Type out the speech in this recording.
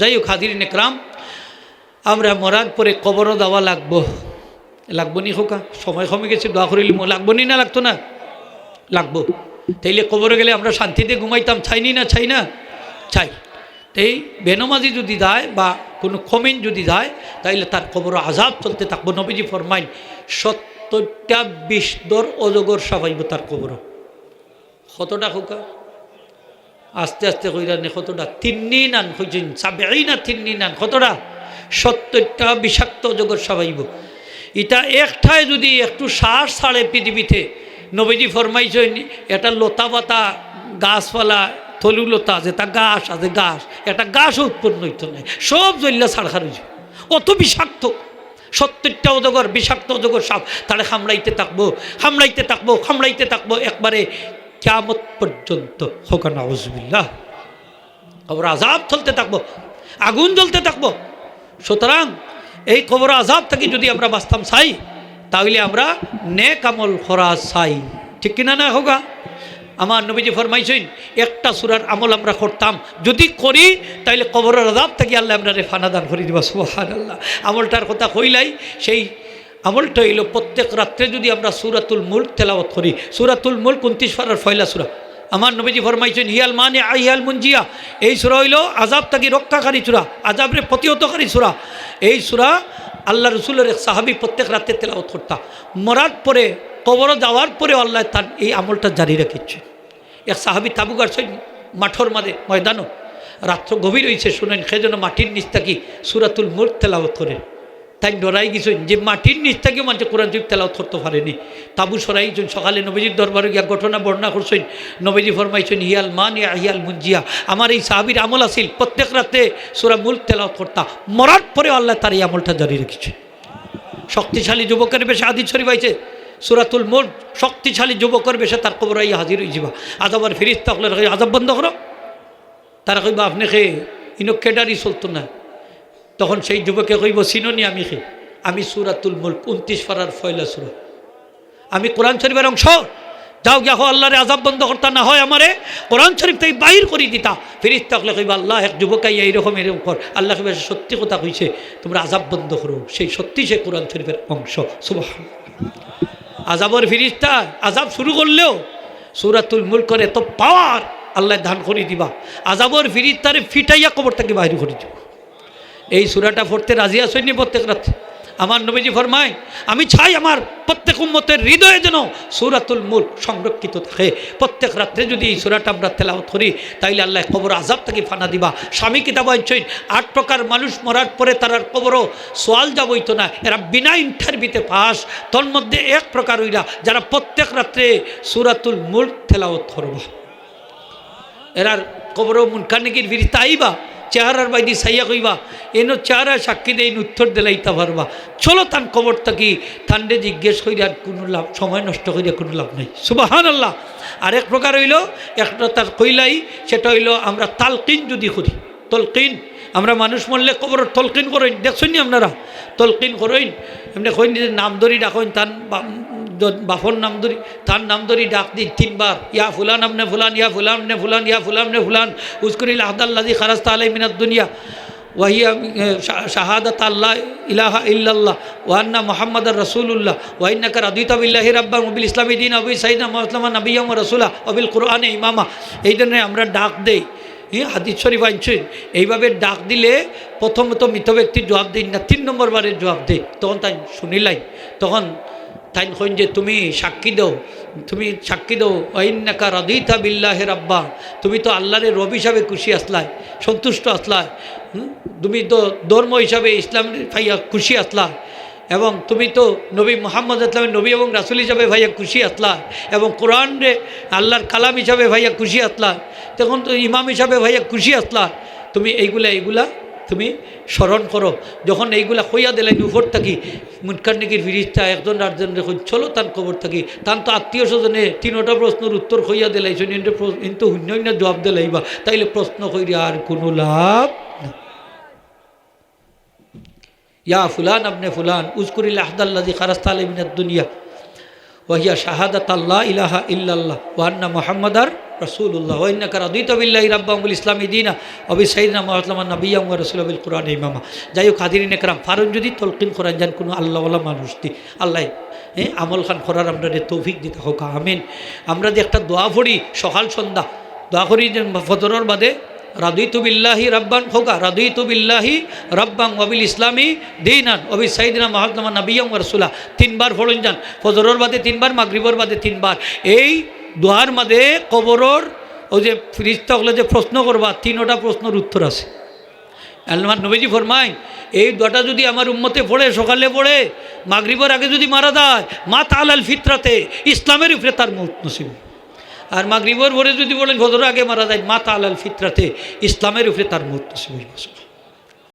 যাই হোক হাজির নেকরাম আমরা মরার পরে কবরও দেওয়া লাগবো। লাগবো নি হোকা সময় কমে গেছে, দোয়া করিলি লাগবো নি না লাগতো না? লাগবো। তাইলে কবরে গেলে আমরা শান্তিতে ঘুমাইতাম চাইনি না চাই না? চাই এই বেনমাজি যদি যায় বা কোনো কমেন যদি যায়, তাইলে তার কবর আজাব চলতে থাকব। নবীজি ফরমাইন, সত্তরটা বিশ দর অজগর সাফাইব তার কবর। কতটা হোকা আস্তে আস্তে কইরা নে, কতটা? তিন্নি নান কইছেন সাবেই না তিন্নি নান কতটা? সত্তরটা বিষাক্ত অজগর সাবাইব এটা একটায় যদি একটু শ্বাস ছাড়ে পৃথিবীতে, নবীজি ফরমাইছেন, এটা লতা পাতা গাছপালা থলুলতা আছে তা গাছ আছে, গাছ, এটা গাছও উৎপন্ন হইতো নাই সব জল্লা ছাড়খার হয়েছে অত বিষাক্ত, সত্তরটা অজগর বিষাক্ত অজগর সাপ, তাহলে হামড়াইতে থাকব হামড়াইতে থাকব হামড়াইতে থাকব, একবারে ক্যামত পর্যন্ত হোকা নজবিল্লাহ খবর আজাব চলতে থাকব, আগুন জ্বলতে থাকব। সুতরাং এই খবর আজাব থেকে যদি আমরা বাঁচতাম চাই তাহলে আমরা নে আমল করা চাই ঠিক কিনা না হোগা? আমার নবীজি ফরমাইছেন, একটা সুরার আমল আমরা করতাম, যদি করি, তাহলে কবরের আজাব থেকে আল্লাহ আমরা রেফানা দান করে দিবা সুহান আল্লাহ আমলটার কথা কইলাই, সেই আমলটা হইল প্রত্যেক রাত্রে যদি আমরা সুরাতুল মুল্ক তেলাওয়াত করি, সুরাতুল মুল্ক উনত্রিশ ফারার ফয়লা সুরা। আমার নবীজি ফরমাইছেন, হিয়াল মানে আইয়াল মুঞ্জিয়া এই সুরা হইল আজাব তাকে রক্ষাকারী সুরা আজাবরে প্রতিহতকারী সুরা। এই সুরা আল্লাহ রসুলের এক সাহাবি প্রত্যেক রাতে তেলাওয়াত করতা। মরার পরে, কবর যাওয়ার পরে আল্লাহ তার এই আমলটা জারি রেখেছে। এক সাহাবি তাবুগার সই মাঠর মাঝে ময়দানও। রাত্র গভীর হয়েছে শুনেন সে যেন মাটির নিচ থাকি সুরাতুল মুল্ক তেলাওয়াত করে তাই ডরাই গেছেন যে মাটির নিচ থেকেও মানুষ কোরআন যুগ তেলাওত করতে পারেনি। তাবু সরাইছেন, সকালে নবীজির দরবারে গিয়া ঘটনা বর্ণনা করছেন, নবীজি ফরমাইছেন, হিয়াল মান হিয়াল মুঞ্জিয়া আমার এই সাহাবির আমল আসিল প্রত্যেক রাতে সুরা মুল্ক তেলাওত করতা, মরার পরে আল্লাহ তার এই আমলটা জারি রেখেছে। শক্তিশালী যুবকের বেশে আদি শরীফ হয়েছে সুরাতুল মুল শক্তিশালী যুবকের বেশে তার কবর আই হাজির হয়ে যাবা। আজাবার ফিরিস থাকলে আজাব বন্ধ করো। তারা কইবা, আপনি খেয়ে ইনো কেডারি চলতো না। তখন সেই যুবকে কইব, চিননি আমি খে আমি সুরাতুল মুল্ক, উনত্রিশ পারার ফয়লা সুরা। আমি কোরআন শরীফের অংশ? যাও গিয়া আল্লাহরে আজাব বন্ধ করতা, না হয় আমারে কোরআন শরীফ তাই বাহির করে দিতা। ফিরিস থাকলে কইবা, আল্লাহ, এক যুবকাই এইরকম এরকম কর। আল্লাহ কইবা সত্যি কথা কইছে, তোমরা আজাব বন্ধ করো। সেই সত্যি সে কোরআন শরীফের অংশ। সুবাহ আজাবর ফিরিস্তা আজাব শুরু করলেও সুরাতুল মুল্কর এত পাওয়ার আল্লাহ ধান করে দিবা। আজাবর ফিরিস্তারে ফিটাইয়া কবর থেকে বাহির করে দিব। এই সুরাটা পড়তে রাজি আসেনি প্রত্যেক রাতে আমার নবীজি ফরমায়, আমি চাই আমার প্রত্যেক উম্মতের হৃদয়ে যেন সুরাতুল মুল সংরক্ষিত থাকে। প্রত্যেক রাত্রে যদি এই সুরাটা আমরা তেলাওত করি, তাইলে আল্লাহ কবর আজাব থেকে ফানা দিবা। স্বামী কিতাব আনছেন আট প্রকার মানুষ মরার পরে তারার কবরও সোয়াল যাবইতো না। এরা বিনা ইন্টারভিউতে পাস তোর মধ্যে এক প্রকার হইলা যারা প্রত্যেক রাত্রে সুরাতুল মুল তেলাওত করবা। এরার কবর মুনকানিকির বিরিতা আইবা চেহারার বাইদি সাইয়া কইবা, এনো চেহারা সাক্ষী দেয় উত্তর দিলাইতে পারবা। চলো তান কবর থাকি তান্ডে জিজ্ঞেস করি আর কোনো লাভ, সময় নষ্ট করিয়া কোনো লাভ নাই। সুবাহান আল্লাহ আরেক প্রকার হইল, একটা তার কইলাই, সেটা হইল আমরা তালকিন যদি করি, তলকিন। আমরা মানুষ মরলে কবর তলকিন করেন দেখছেন আপনারা? তলকিন করেন। এমনি কইন নাম ধরি ডাকেন, তান বাফর নাম ধরি, তার নাম ধরি ডাক দিন তিনবার। ইয়া ফুলান আমনে ফুলান, ইয়া ফুলান নে ফুলান, ইয়া ফুলান নে ফুলান। উস্কুরিল আহদাল্লাদি খারাস্ত আলাই মিনাদ দুনিয়া। ওয়াহিয়া শাহাদাত আল্লাহ ইলাহা ইল্লাল্লাহ। ওয়ান্না মোহাম্মদ রসুল্লাহ ওয়াইনাকার আদিত বিল্লাহি রাব্বা মবিল ইসলামী দিন অবিল সাইদা মোহাম্মদ নবিয়াম রসুল্লাহ অবিল কোরআনে ইমামা। এই জন্যে আমরা ডাক দেই। হ্যাঁ হাদিস শরীফ আনছেন এইভাবে ডাক দিলে প্রথমত মৃত ব্যক্তির জবাব দিন না, তিন নম্বর বারের জবাব দেয় তখন তাই শুনিলাই। তখন তাই যে তুমি সাক্ষী দাও, তুমি সাক্ষী দাও ঐন্যাকা রদিতা বিল্লাহে রাব্বা, তুমি তো আল্লাহরের রব হিসাবে খুশি আসলায় সন্তুষ্ট আসলায় তুমি তো ধর্ম হিসাবে ইসলাম ভাইয়া খুশি আসলা এবং তুমি তো নবী মোহাম্মদ ইসলামের নবী এবং রাসুল হিসাবে ভাইয়া খুশি আসলা এবং কোরআন রে আল্লাহর কালাম হিসাবে ভাইয়া খুশি আসলা তখন তো ইমাম হিসাবে ভাইয়া খুশি আসলা তুমি এইগুলা এইগুলা তুমি স্মরণ করো। যখন এইগুলা কইয়া দিলাই উপর থাকি মুনকান্নিকির ফিরিস্তা একজন আটজন রেখে চলো তার খবর থাকি। তার তো আত্মীয় স্বজনে তিনোটা প্রশ্নের উত্তর কইয়া দিলাইছেন কিন্তু অন্য শূন্য জবাব দিলাইবা তাইলে প্রশ্ন কইরে আর কোনো লাভ ইয়া ফুলান আবনে ফুলান উজকুরিল আহদাল্লাজি খারাস্তা আলমিনাদ দুনিয়া ওয়াহিয়া শাহাদাত আল্লাহ ইলাহা ইল্লাল্লাহ ওয়ান্না মোহাম্মদার রসুল্লাহ ওইনাকা রাদিত বিল্লাহি রাব্বামুল ইসলামী দিনা অবি সাইদিনা মহাতলামা নবিয়াম রসুলবিল কোরআন ইমামা। যাই হোক হাদিরিন একরাম ফারুন যদি তলকিন করান, যান কোনো আল্লাহওয়ালা মানুষ দি আল্লাহ হ্যাঁ আমল খান করার আমরা তৌফিক দিতে হোক, আমিন। আমরা যে একটা দোয়া পড়ি সকাল সন্ধ্যা, দোয়া করি যে ফজরের বাদে, রাদিতু বিল্লাহি রাব্বান হোকা, রাদিতু বিল্লাহি রাব্বাং ওয়াবিল ইসলামী দিনান ওবি সাইদিনা মহাত্মা নবিয়ম রসুলা তিনবার ফলন যান, ফজরের বাদে তিনবার, মাগরিবর বাদে তিনবার। এই দোয়ার মাঝে কবরর ওই যে ফিরিস্তা হলে যে প্রশ্ন করবা, তিনোটা প্রশ্নের উত্তর আছে। আল্লাহ নবীজি ফরমাই এই দোয়াটা যদি আমার উম্মতে পড়ে, সকালে পড়ে, মাগরিবর আগে যদি মারা যায়, মা তালাল ফিতরাতে, ইসলামের উপরে তার মৌত নসিব। আর মাগরিবর ভরে যদি বলেন ভদর আগে মারা যায়, মা তালাল ফিতরাতে, ইসলামের উপরে তার মৌত নসিব।